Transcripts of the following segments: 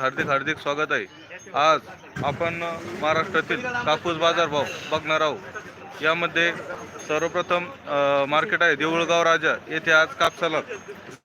हार्दिक हार्दिक स्वागत आहे. आज आपण महाराष्ट्रातील कापूस बाजार भाव बघणार आहोत. यामध्ये सर्वप्रथम मार्केट आहे देऊळगाव राजा. येथे आज कापसाला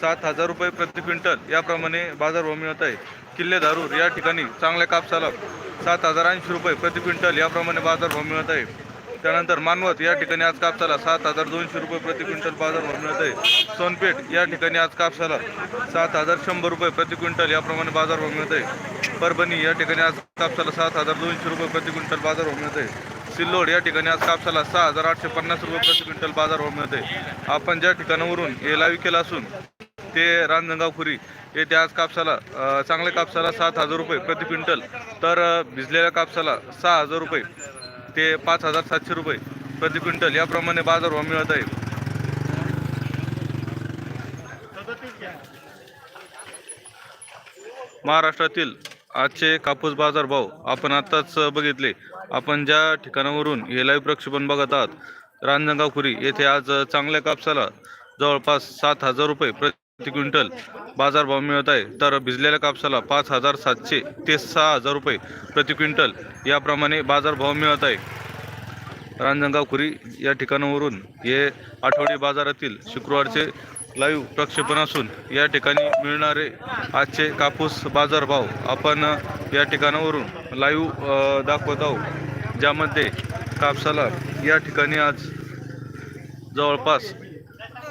सात हजार रुपये प्रति क्विंटल याप्रमाणे बाजारभाव मिळत आहे. किल्ले धारूर या ठिकाणी चांगल्या कापसाला सात हजार ऐंशी रुपये प्रति क्विंटल याप्रमाणे बाजारभाव मिळत आहे. त्यानंतर मानवत या ठिकाणी आज कापसाला सात हजार दोनशे रुपये प्रति क्विंटल बाजारभाव मिळत आहे. सोनपेठ या ठिकाणी आज कापसाला सात हजार शंभर रुपये प्रति क्विंटल याप्रमाणे बाजारभाव मिळत आहे. परभणी या ठिकाणी आज कापसाला सात हजार दोनशे रुपये प्रति क्विंटल बाजारभाव मिळत आहे. सिल्लोड या ठिकाणी आज कापसाला सहा हजार आठशे पन्नास रुपये प्रति क्विंटल बाजारभाव मिळत आहे. आपण ज्या ठिकाणावरून हे लाईव्ह केलं असून ते रांजणगाव खुरी येथे आज कापसाला चांगल्या कापसाला सात हजार रुपये प्रति क्विंटल तर भिजलेल्या कापसाला सहा हजार रुपये ते पाच हजार सातशे रुपये प्रति क्विंटल. याप्रमाणे बाजारभाव मिळत आहे. महाराष्ट्रातील आजचे कापूस बाजारभाव आपण आत्ताच बघितले. आपण ज्या ठिकाणावरून हे लाईव्ह प्रक्षेपण बघत आहात रांजणगावखुरी येथे आज चांगल्या कापसाला जवळपास सात हजार रुपये प्रति क्विंटल बाजारभाव मिळत आहे. तर भिजलेल्या कापसाला पाच हजार सातशे ते सहा हजार रुपये प्रति क्विंटल याप्रमाणे बाजारभाव मिळत आहे. रांजणगाव खुरी या ठिकाणावरून हे आठवडी बाजारातील शुक्रवारचे लाईव्ह प्रक्षेपण असून या ठिकाणी मिळणारे आजचे कापूस बाजारभाव आपण या ठिकाणावरून लाईव्ह दाखवत आहोत. ज्यामध्ये कापसाला या ठिकाणी आज जवळपास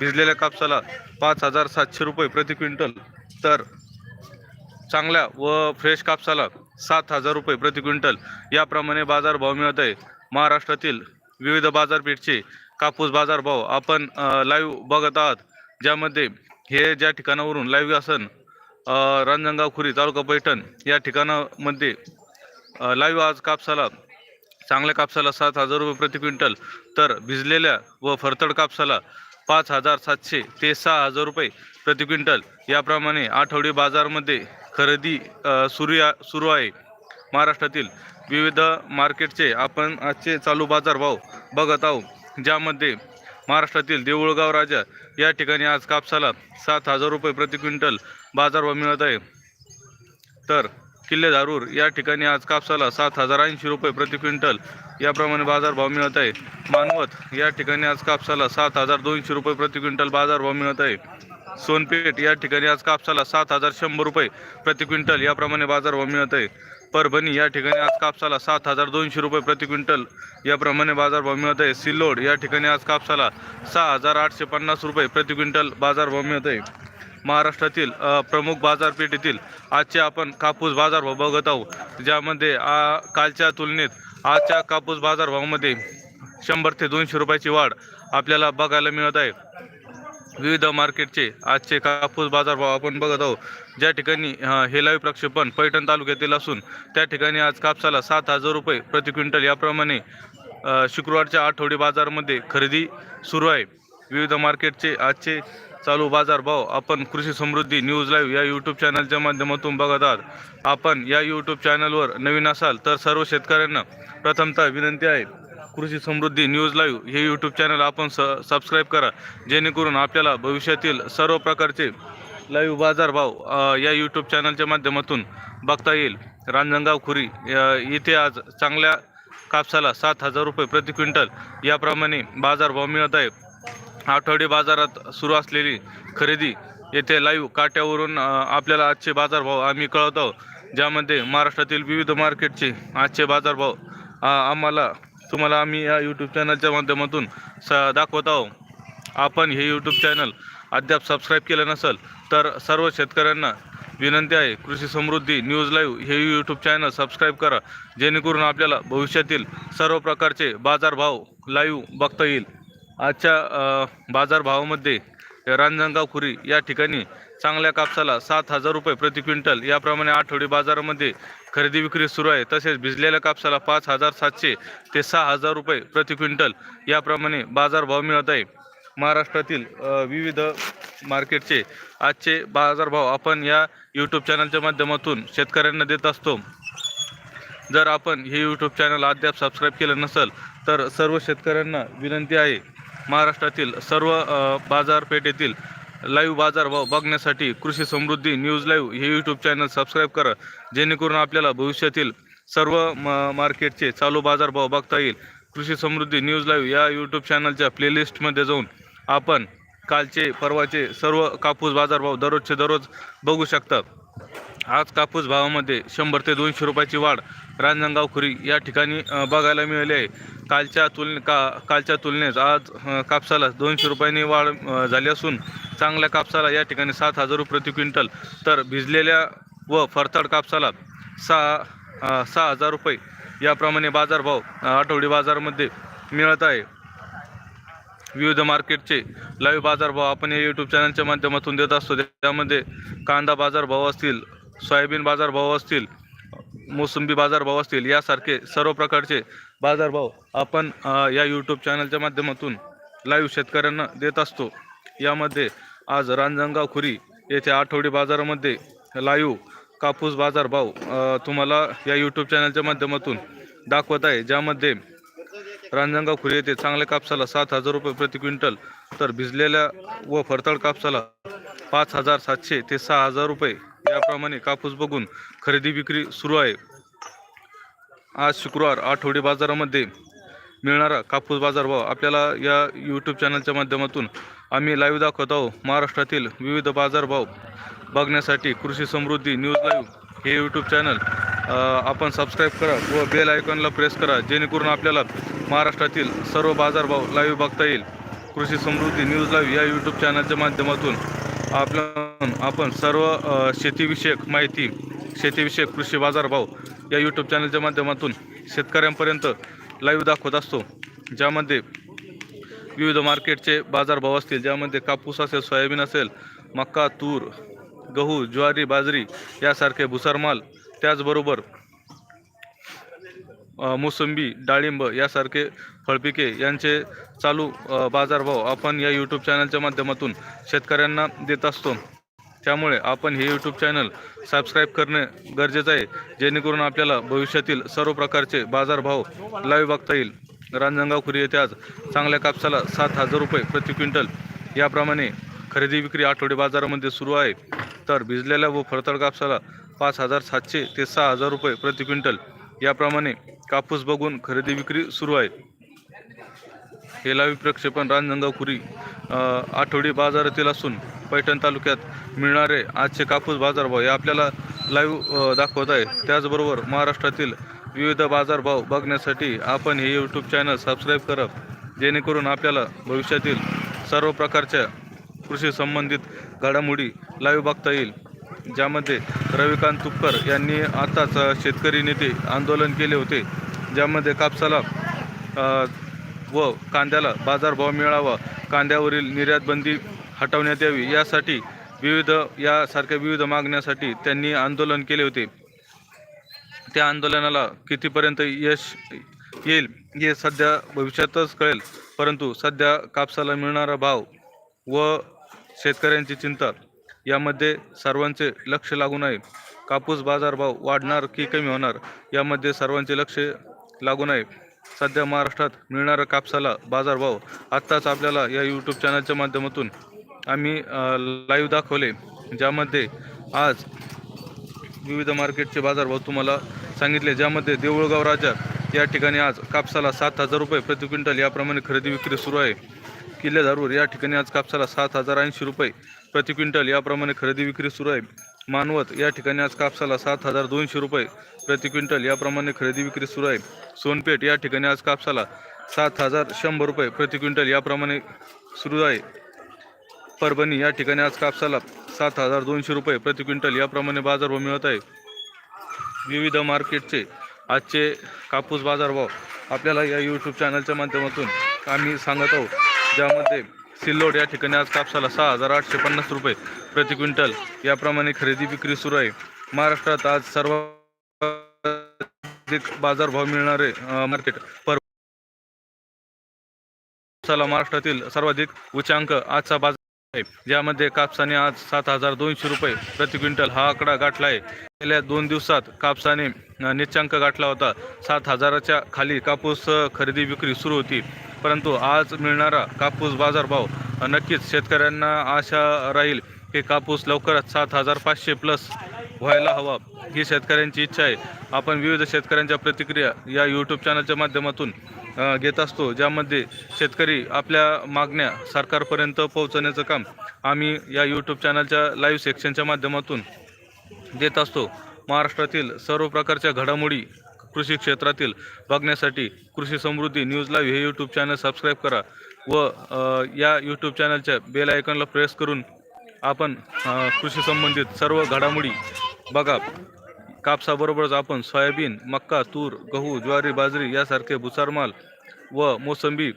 भिजलेल्या कापसाला पाच हजार सातशे रुपये प्रति क्विंटल. तर चांगल्या व फ्रेश कापसाला सात हजार रुपये प्रति क्विंटल. याप्रमाणे बाजारभाव मिळत आहे. महाराष्ट्रातील विविध बाजारपेठचे कापूस बाजारभाव आपण लाईव्ह बघत आहात. ज्यामध्ये हे ज्या ठिकाणावरून लाईव्ह असन रांजणगाव खुरी तालुका पैठण या ठिकाणामध्ये लाईव्ह आज कापसाला चांगल्या कापसाला सात हजार रुपये प्रति क्विंटल. तर भिजलेल्या व फरतड कापसाला पाच हजार सातशे ते सहा हजार रुपये प्रति क्विंटल. याप्रमाणे आठवडी बाजारमध्ये खरेदी सुरू या सुरू आहे. महाराष्ट्रातील विविध मार्केटचे आपण आजचे चालू बाजारभाव बघत आहोत. ज्यामध्ये महाराष्ट्रातील देऊळगाव राजा या ठिकाणी आज कापसाला सात हजार रुपये प्रति क्विंटल बाजारभाव मिळत आहे. तर किल्ले धारूर या ठिकाणी आज कापसाला सात हजार ऐंशी रुपये प्रति क्विंटल याप्रमाणे बाजारभाव मिळत आहे. मानवत या ठिकाणी आज कापसाला सात हजार दोनशे रुपये प्रति क्विंटल बाजारभाव मिळत आहे. सोनपेठ या ठिकाणी आज कापसाला सात हजार शंभर रुपये प्रति क्विंटल याप्रमाणे बाजारभाव मिळत आहे. परभणी या ठिकाणी आज कापसाला सात हजार दोनशे रुपये प्रति क्विंटल याप्रमाणे बाजारभाव मिळत आहे. सिल्लोड या ठिकाणी आज कापसाला सहा हजार आठशे पन्नास रुपये प्रति क्विंटल बाजारभाव मिळत आहे. महाराष्ट्रातील प्रमुख बाजारपेठेतील आजचे आपण कापूस बाजारभाव बघत आहोत. ज्यामध्ये कालच्या तुलनेत आजच्या कापूस बाजारभावामध्ये शंभर ते दोनशे रुपयाची वाढ आपल्याला बघायला मिळत आहे. विविध मार्केटचे आजचे कापूस बाजारभाव आपण बघत आहोत. ज्या ठिकाणी हेलावी हे प्रक्षेपण पैठण तालुक्यातील असून त्या ठिकाणी आज कापसाला सात हजार रुपये प्रति क्विंटल याप्रमाणे शुक्रवारच्या आठवडी बाजारामध्ये खरेदी सुरू आहे. विविध मार्केटचे आजचे चालू बाजारभाव आपण कृषी समृद्धी न्यूज लाईव्ह या यूट्यूब चॅनलच्या माध्यमातून बघत आहात. आपण या यूट्यूब चॅनलवर नवीन असाल तर सर्व शेतकऱ्यांना प्रथमतः विनंती आहे कृषी समृद्धी न्यूज लाईव्ह हे यूट्यूब चॅनल आपण स सबस्क्राईब करा. जेणेकरून आपल्याला भविष्यातील सर्व प्रकारचे लाईव्ह बाजारभाव या यूट्यूब चॅनलच्या माध्यमातून बघता येईल. रांजणगाव खुरी इथे आज चांगल्या कापसाला सात हजार रुपये प्रति क्विंटल याप्रमाणे बाजारभाव मिळत आहे. आठवडी बाजारात सुरू असलेली खरेदी येथे लाईव्ह काट्यावरून आपल्याला आजचे बाजारभाव आम्ही कळवत. आहोत ज्यामध्ये महाराष्ट्रातील विविध मार्केटचे आजचे बाजारभाव आम्हाला तुम्हाला आम्ही या यूट्यूब चॅनलच्या माध्यमातून स दाखवत आहोत. आपण हे यूट्यूब चॅनल अद्याप सबस्क्राईब केलं नसेल तर सर्व शेतकऱ्यांना विनंती आहे कृषी समृद्धी न्यूज लाईव्ह हे यूट्यूब चॅनल सबस्क्राईब करा जेणेकरून आपल्याला भविष्यातील सर्व प्रकारचे बाजारभाव लाईव्ह बघता येईल. आजच्या बाजारभावामध्ये रांजणगाव खुरी या ठिकाणी चांगल्या कापसाला सात हजार रुपये प्रति क्विंटल. याप्रमाणे आठवडी बाजारामध्ये खरेदी विक्री सुरू आहे. तसेच भिजलेल्या कापसाला पाच हजार सातशे ते सहा हजार रुपये प्रति क्विंटल याप्रमाणे बाजारभाव मिळत आहे. महाराष्ट्रातील विविध मार्केटचे आजचे बाजारभाव आपण या यूट्यूब चॅनलच्या माध्यमातून शेतकऱ्यांना देत असतो. जर आपण हे यूट्यूब चॅनल अद्याप सबस्क्राईब केलं नसेल तर सर्व शेतकऱ्यांना विनंती आहे महाराष्ट्रातील सर्व बाजारपेठेतील लाईव्ह बाजारभाव बघण्यासाठी कृषी समृद्धी न्यूज लाईव्ह हे यूट्यूब चॅनल सबस्क्राईब करा. जेणेकरून आपल्याला भविष्यातील सर्व म मार्केटचे चालू बाजारभाव बघता येईल. कृषी समृद्धी न्यूज लाईव्ह या यूट्यूब चॅनलच्या प्लेलिस्टमध्ये जाऊन आपण कालचे परवाचे सर्व कापूस बाजारभाव दररोजचे दररोज बघू शकतात आज कापूस भावामध्ये शंभर ते दोनशे रुपयाची वाढ रांजणगाव खुरी या ठिकाणी बघायला मिळाली आहे. कालच्या तुलने का कालच्या तुलनेत आज कापसाला दोनशे रुपयांनी वाढ झाली असून चांगल्या कापसाला या ठिकाणी सात हजार रुपये प्रति क्विंटल. तर भिजलेल्या व फरताड कापसाला सहा सहा हजार रुपये. याप्रमाणे बाजारभाव आठवडी बाजारामध्ये मिळत आहे. विविध मार्केटचे लाईव्ह बाजारभाव आपण या यूट्यूब चॅनलच्या माध्यमातून देत असतो. त्यामध्ये कांदा बाजारभाव असतील सोयाबीन बाजारभाव असतील मोसंबी बाजारभाव असतील यासारखे सर्व प्रकारचे बाजारभाव आपण या यूट्यूब चॅनलच्या माध्यमातून लाईव्ह शेतकऱ्यांना देत असतो. यामध्ये आज रांजणगाव खुरी येथे आठवडी बाजारामध्ये लाईव्ह कापूस बाजारभाव तुम्हाला या यूट्यूब चॅनलच्या माध्यमातून दाखवत आहे. ज्यामध्ये रांजणगाव खुरी येथे चांगल्या कापसाला सात हजार रुपये प्रति क्विंटल तर भिजलेल्या व फरताळ कापसाला पाच हजार सातशे ते सहा हजार रुपये. याप्रमाणे कापूस बघून खरेदी विक्री सुरू आहे. आज शुक्रवार आठवडी बाजारामध्ये मिळणारा कापूस बाजारभाव आपल्याला या यूट्यूब चॅनलच्या माध्यमातून आम्ही लाईव्ह दाखवत आहोत. महाराष्ट्रातील विविध बाजारभाव बघण्यासाठी कृषी समृद्धी न्यूज लाईव्ह हे यूट्यूब चॅनल आपण सबस्क्राईब करा व बेल आयकॉनला प्रेस करा जेणेकरून आपल्याला महाराष्ट्रातील सर्व बाजारभाव लाईव्ह बघता येईल. कृषी समृद्धी न्यूज लाईव्ह या यूट्यूब चॅनलच्या माध्यमातून आपलं आपण सर्व शेतीविषयक माहिती शेतीविषयक कृषी बाजारभाव या यूट्यूब चॅनलच्या माध्यमातून शेतकऱ्यांपर्यंत लाईव्ह दाखवत असतो. ज्यामध्ये विविध मार्केटचे बाजारभाव असतील ज्यामध्ये कापूस असेल सोयाबीन असेल मका तूर गहू ज्वारी बाजरी यासारखे भुसार माल त्याचबरोबर मोसंबी डाळिंब यासारखे फळपिके यांचे चालू बाजारभाव आपण या यूट्यूब चॅनलच्या माध्यमातून शेतकऱ्यांना देत असतो. त्यामुळे आपण हे यूट्यूब चॅनल सबस्क्राईब करणे गरजेचं आहे जेणेकरून आपल्याला भविष्यातील सर्व प्रकारचे बाजारभाव लाईव्ह बघता येईल. रांजणगाव खुरी येथे आज चांगल्या कापसाला सात हजार रुपये प्रति क्विंटल याप्रमाणे खरेदी विक्री आठवडे बाजारामध्ये सुरू आहे. तर भिजलेल्या व फळतळ कापसाला पाच हजार सातशे ते सहा हजार रुपये प्रति क्विंटल. याप्रमाणे कापूस बघून खरेदी विक्री सुरू आहे. हे लाईव्ह प्रक्षेपण रांजणगाव खुरी आठवडी बाजारातील असून पैठण तालुक्यात मिळणारे आजचे कापूस बाजारभाव हे आपल्याला लाईव्ह दाखवत आहे त्याचबरोबर महाराष्ट्रातील विविध बाजारभाव बघण्यासाठी आपण हे यूट्यूब चॅनल सबस्क्राईब करा. जेणेकरून आपल्याला भविष्यातील सर्व प्रकारच्या कृषी संबंधित घडामोडी लाईव्ह बघता येईल. ज्यामध्ये रविकांत तुपकर यांनी आताच शेतकरी नेते आंदोलन केले होते ज्यामध्ये कापसाला व कांद्याला बाजारभाव मिळावा कांद्यावरील निर्यातबंदी हटवण्यात यावी यासाठी विविध यासारख्या विविध मागण्यासाठी त्यांनी आंदोलन केले होते. त्या आंदोलनाला कितीपर्यंत यश येईल हे सध्या भविष्यातच कळेल परंतु सध्या कापसाला मिळणारा भाव व शेतकऱ्यांची चिंता यामध्ये सर्वांचे लक्ष लागून आहे कापूस बाजारभाव वाढणार की कमी होणार यामध्ये सर्वांचे लक्ष लागून आहे सध्या महाराष्ट्रात मिळणारा कापसाला बाजारभाव आत्ताच आपल्याला या यूट्यूब चॅनलच्या माध्यमातून आम्ही लाईव्ह दाखवले. ज्यामध्ये आज विविध मार्केटचे बाजारभाव तुम्हाला सांगितले. ज्यामध्ये देऊळगाव राजा या ठिकाणी आज कापसाला सात हजार रुपये प्रति क्विंटल याप्रमाणे खरेदी विक्री सुरू आहे. किल्ले धारूर या ठिकाणी आज कापसाला सात हजार ऐंशी रुपये प्रति क्विंटल याप्रमाणे खरेदी विक्री सुरू आहे. मानवत या ठिकाणी आज कापसाला सात हजार दोनशे रुपये प्रति क्विंटल याप्रमाणे खरेदी विक्री सुरू आहे. सोनपेठ या ठिकाणी आज कापसाला सात हजार शंभर रुपये प्रति क्विंटल याप्रमाणे सुरू आहे. परभणी या ठिकाणी आज कापसाला सात हजार दोनशे रुपये प्रति क्विंटल याप्रमाणे बाजारभाव मिळत आहे. विविध मार्केटचे आजचे कापूस बाजारभाव आपल्याला या यूट्यूब चॅनलच्या माध्यमातून आम्ही सांगत आहोत. ज्यामध्ये सिल्लोड या ठिकाणी आज कापसाला सहा हजार आठशे पन्नास रुपये प्रति क्विंटल याप्रमाणे खरेदी विक्री सुरू आहे. महाराष्ट्रात आज सर्वाधिक बाजारभाव मिळणारे मार्केट पर कापसाला महाराष्ट्रातील सर्वाधिक उच्चांक आजचा बाजार आहे. ज्यामध्ये कापसाने आज सात हजार दोनशे रुपये प्रति क्विंटल हा आकडा गाठला आहे. गेल्या दोन दिवसात कापसाने निच्चांक गाठला होता. सात हजाराच्या खाली कापूस खरेदी विक्री सुरू होती. परंतु आज मिळणारा कापूस बाजारभाव नक्कीच शेतकऱ्यांना आशा राहील की कापूस लवकरच सात हजार पाचशे प्लस व्हायला हवा. ही शेतकऱ्यांची इच्छा आहे. आपण विविध शेतकऱ्यांच्या प्रतिक्रिया या यूट्यूब चॅनलच्या माध्यमातून घेत असतो. ज्यामध्ये शेतकरी आपल्या मागण्या सरकारपर्यंत पोहोचवण्याचं काम आम्ही या यूट्यूब चॅनलच्या लाईव्ह सेक्शनच्या माध्यमातून देत असतो. महाराष्ट्रातील सर्व प्रकारच्या घडामोडी कृषी क्षेत्रातील बघण्यासाठी कृषी समृद्धी न्यूज लाईव्ह हे यूट्यूब चॅनल सबस्क्राईब करा व या यूट्यूब चॅनलच्या बेल आयकॉनला प्रेस करून आपण कृषी संबंधित सर्व घडामोडी बघा. कापसाबरोबरच आपण सोयाबीन मक्का तूर गहू ज्वारी बाजरी यासारखे भुसारमाल व मोसंबी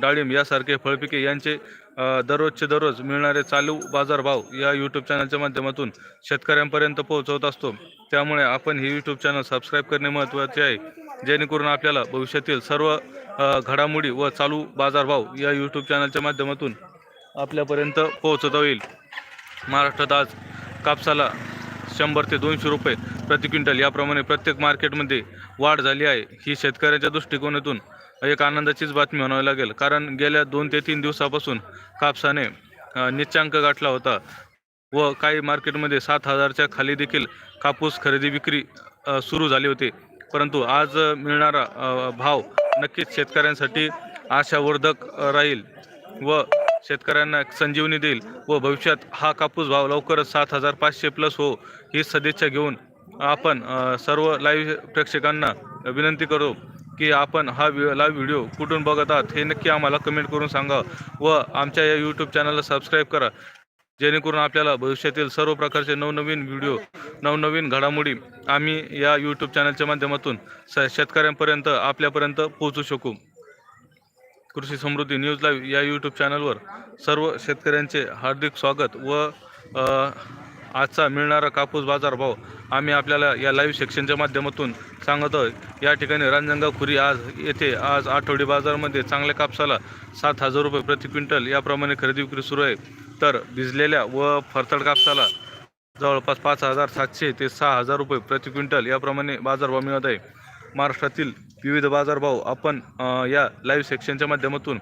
डाळिंब यासारखे फळपिके यांचे दररोजचे दररोज मिळणारे चालू बाजारभाव या यूट्यूब चॅनलच्या माध्यमातून शेतकऱ्यांपर्यंत पोहोचवत असतो. त्यामुळे आपण हे यूट्यूब चॅनल सबस्क्राईब करणे महत्त्वाचे आहे. जेणेकरून आपल्याला भविष्यातील सर्व घडामोडी व चालू बाजारभाव या यूट्यूब चॅनलच्या माध्यमातून आपल्यापर्यंत पोहोचवता येईल. महाराष्ट्रात आज कापसाला शंभर ते दोनशे रुपये प्रति क्विंटल याप्रमाणे प्रत्येक मार्केटमध्ये वाढ झाली आहे. ही शेतकऱ्याच्या दृष्टिकोनातून एक आनंदाचीच बातमी म्हणावी लागेल. कारण गेल्या दोन ते तीन दिवसापासून कापसाने निच्चांक गाठला होता व काही मार्केटमध्ये सात हजारच्या खाली देखील कापूस खरेदी विक्री सुरू झाली होती. परंतु आज मिळणारा भाव नक्कीच शेतकऱ्यांसाठी आशावर्धक राहील व शेतकऱ्यांना एक संजीवनी देईल व भविष्यात हा कापूस भाव लवकरच सात हजार पाचशे प्लस हो ही सदिच्छा घेऊन आपण सर्व लाईव्ह प्रेक्षकांना विनंती करू. की आपण हा व्हि लाईव्ह व्हिडिओ कुठून बघत आहात हे नक्की आम्हाला कमेंट करून सांगा व आमच्या या यूट्यूब चॅनलला सबस्क्राईब करा. जेणेकरून आपल्याला भविष्यातील सर्व प्रकारचे नवनवीन व्हिडिओ नवनवीन घडामोडी आम्ही या यूट्यूब चॅनलच्या माध्यमातून स शेतकऱ्यांपर्यंत आपल्यापर्यंत पोहोचू शकू. कृषी समृद्धी न्यूज लाईव्ह या यूट्यूब चॅनलवर सर्व शेतकऱ्यांचे हार्दिक स्वागत व आजचा मिळणारा कापूस बाजार भाव आम्ही आपल्याला या लाईव्ह सेक्शनच्या माध्यमातून सांगत आहोत. या ठिकाणी रांजणगाव खुरी आज येथे आज आठवडी बाजारामध्ये चांगल्या कापसाला सात हजार रुपये प्रति क्विंटल याप्रमाणे खरेदी विक्री सुरू आहे. तर भिजलेल्या व फरतड कापसाला जवळपास पाच हजार सातशे ते सहा हजार रुपये प्रति क्विंटल याप्रमाणे बाजारभाव मिळत आहे. महाराष्ट्रातील विविध बाजारभाव आपण या लाईव्ह सेक्शनच्या माध्यमातून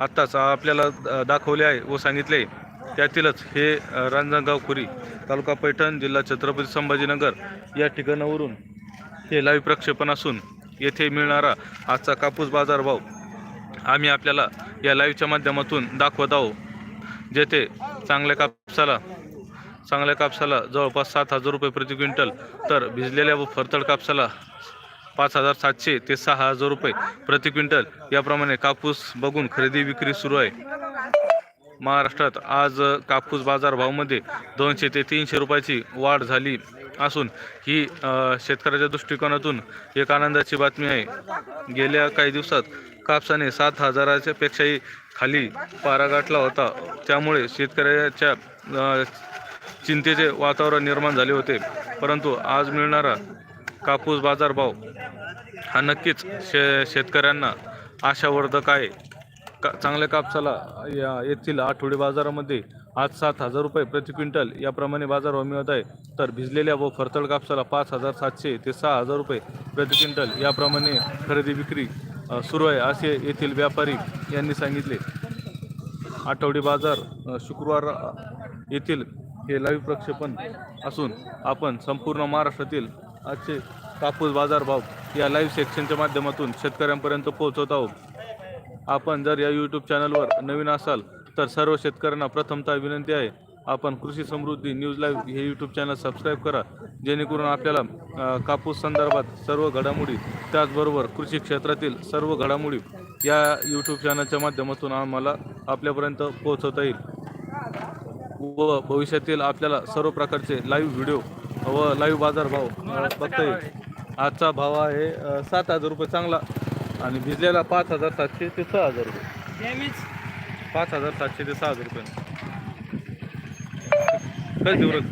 आत्ताच आपल्याला द- दाखवले आहे व सांगितले आहे. त्यातीलच हे रांजणगाव खुरी तालुका पैठण जिल्हा छत्रपती संभाजीनगर या ठिकाणावरून हे लाईव्ह प्रक्षेपण असून येथे मिळणारा आजचा कापूस बाजारभाव आम्ही आपल्याला या लाईव्हच्या माध्यमातून दाखवत आहोत. जेथे चांगल्या कापसाला चांगल्या कापसाला जवळपास सात हजार रुपये प्रति क्विंटल तर भिजलेल्या व फरतड कापसाला पाच हजार सातशे ते सहा हजार रुपये प्रति क्विंटल याप्रमाणे कापूस बघून खरेदी विक्री सुरू आहे. महाराष्ट्रात आज कापूस बाजारभावामध्ये दोनशे ते तीनशे रुपयाची वाढ झाली असून ही शेतकऱ्याच्या दृष्टिकोनातून एक आनंदाची बातमी आहे. गेल्या काही दिवसात कापसाने सात हजाराच्या पेक्षाही खाली पारा गाठला होता. त्यामुळे शेतकऱ्याच्या चिंतेचे वातावरण निर्माण झाले होते. परंतु आज मिळणारा कापूस बाजारभाव हा नक्कीच शे शेतकऱ्यांना आशावर्धक आहे. का चांगल्या कापसाला या येथील आठवडे बाजारामध्ये आज सात हजार रुपये प्रति क्विंटल याप्रमाणे बाजारभाव मिळत आहे. तर भिजलेल्या व फरतळ कापसाला पाच हजार सातशे ते सहा हजार रुपये प्रति क्विंटल याप्रमाणे खरेदी विक्री सुरू आहे असे येथील व्यापारी यांनी सांगितले. आठवडी बाजार शुक्रवार येथील हे लाईव्ह प्रक्षेपण असून आपण संपूर्ण महाराष्ट्रातील आजचे कापूस बाजारभाव या लाईव्ह सेक्शनच्या माध्यमातून शेतकऱ्यांपर्यंत पोहोचवत आहोत. आपण जर या यूट्यूब चॅनलवर नवीन असाल तर सर्व शेतकऱ्यांना प्रथमतः विनंती आहे आपण कृषी समृद्धी न्यूज लाईव्ह हे यूट्यूब चॅनल सबस्क्राईब करा. जेणेकरून आपल्याला कापूस संदर्भात सर्व घडामोडी त्याचबरोबर कृषी क्षेत्रातील सर्व घडामोडी या यूट्यूब चॅनलच्या माध्यमातून आम्हाला आपल्यापर्यंत पोहोचवता येईल. व भविष्यातील आपल्याला सर्व प्रकारचे लाईव्ह व्हिडिओ व लाईव्ह बाजारभाव बघता येईल. आजचा भाव आहे सात हजार रुपये चांगला. आणि भिजलेला पाच हजार सातशे ते सहा हजार रुपये. पाच हजार सातशे ते सहा हजार रुपये. काय दिवस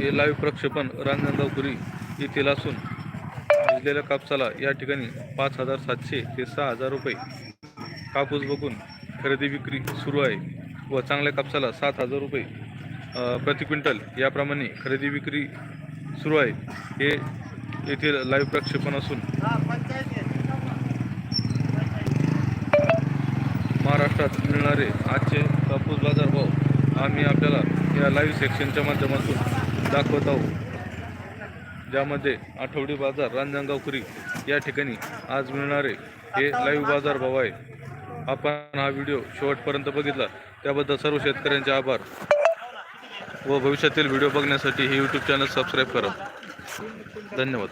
हे लाईव्ह प्रक्षेपण रांजणगावपुरी येथील असून भिजलेल्या कापसाला या ठिकाणी पाच हजार सातशे ते सहा हजार रुपये. कापूस बघून खरेदी विक्री सुरू आहे व चांगल्या कापसाला सात हजार रुपये प्रति क्विंटल याप्रमाणे खरेदी विक्री सुरू आहे. हे येथील लाईव्ह प्रक्षेपण असून महाराष्ट्रात मिळणारे आजचे कापूस बाजार भाव आम्ही आपल्याला या लाईव्ह सेक्शनच्या माध्यमातून दाखवत आहोत. ज्यामध्ये आठवडी बाजार रांजणगावकरी या ठिकाणी आज मिळणारे हे लाईव्ह बाजार भाव आहे. आपण हा व्हिडिओ शेवटपर्यंत बघितला. त्याबद्दल सर्व शेतकऱ्यांचे आभार. व भविष्यातील व्हिडिओ बघण्यासाठी हे यूट्यूब चॅनल सबस्क्राईब करा धन्यवाद